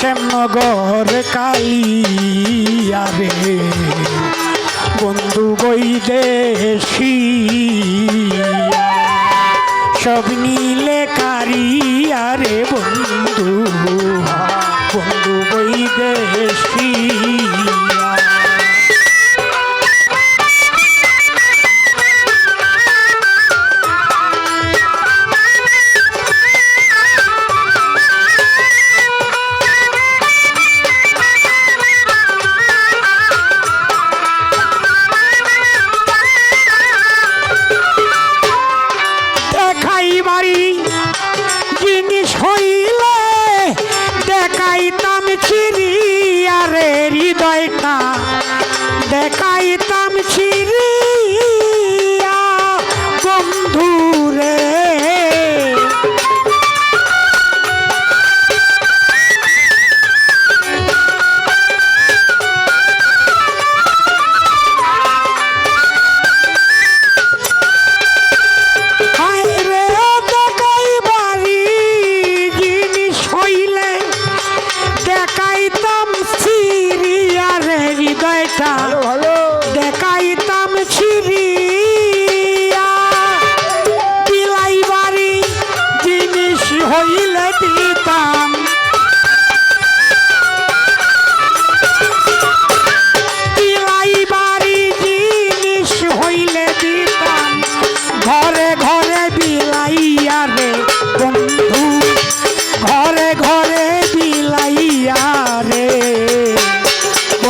শ্যামনগর কালিয়ারে বন্ধু বৈদেশি সব নীলে কারিয়ারে বন্ধু বন্ধু বৈদেশি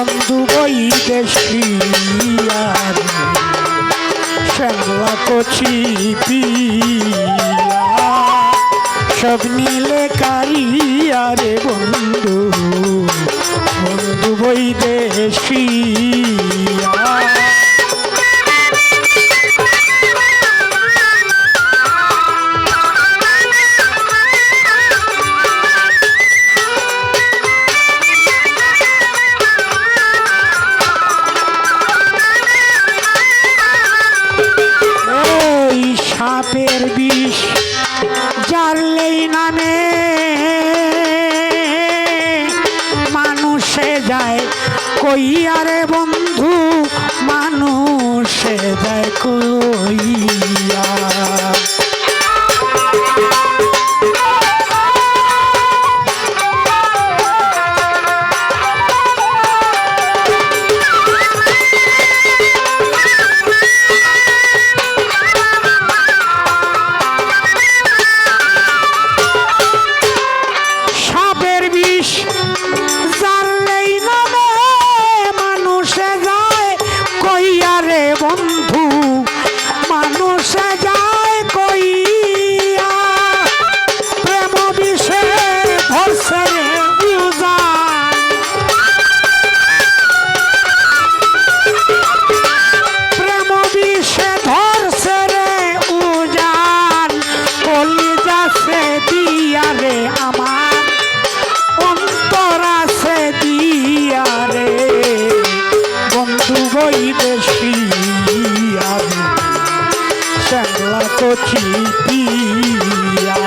বন্ধু বই দেশিয়ার সঙ্গা কচি সব নীলে কারিয়া রে বন্ধু বন্ধু বই দেশিয়া পাপের বিষ জানলেই নামে। মানুষে যায় কই আরে বন্ধু মানুষে যায় কচি পিয়া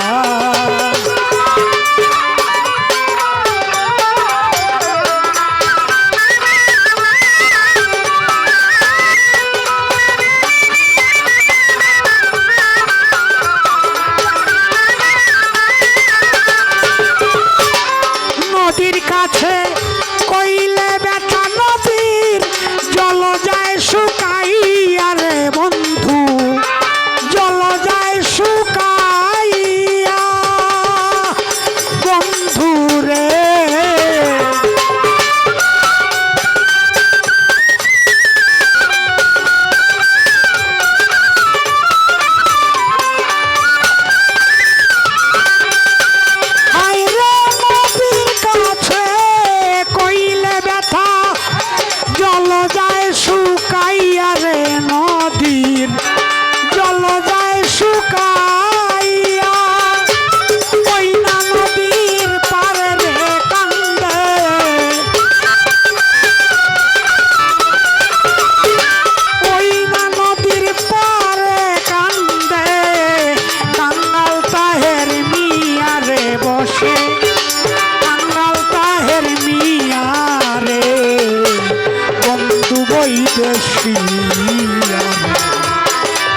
দেশি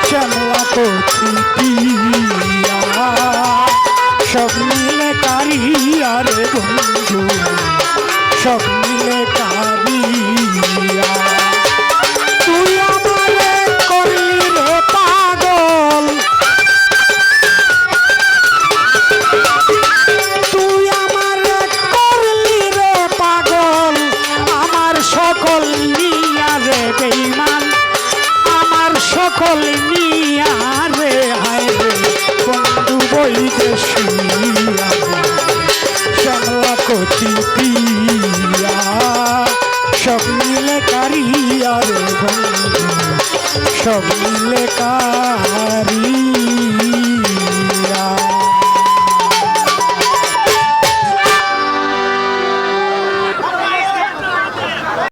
শ্যামলা করছি পিয়া সব মিলে কারিয়া রে বন্ধু সব মিলে কারিয়া সব লেখারি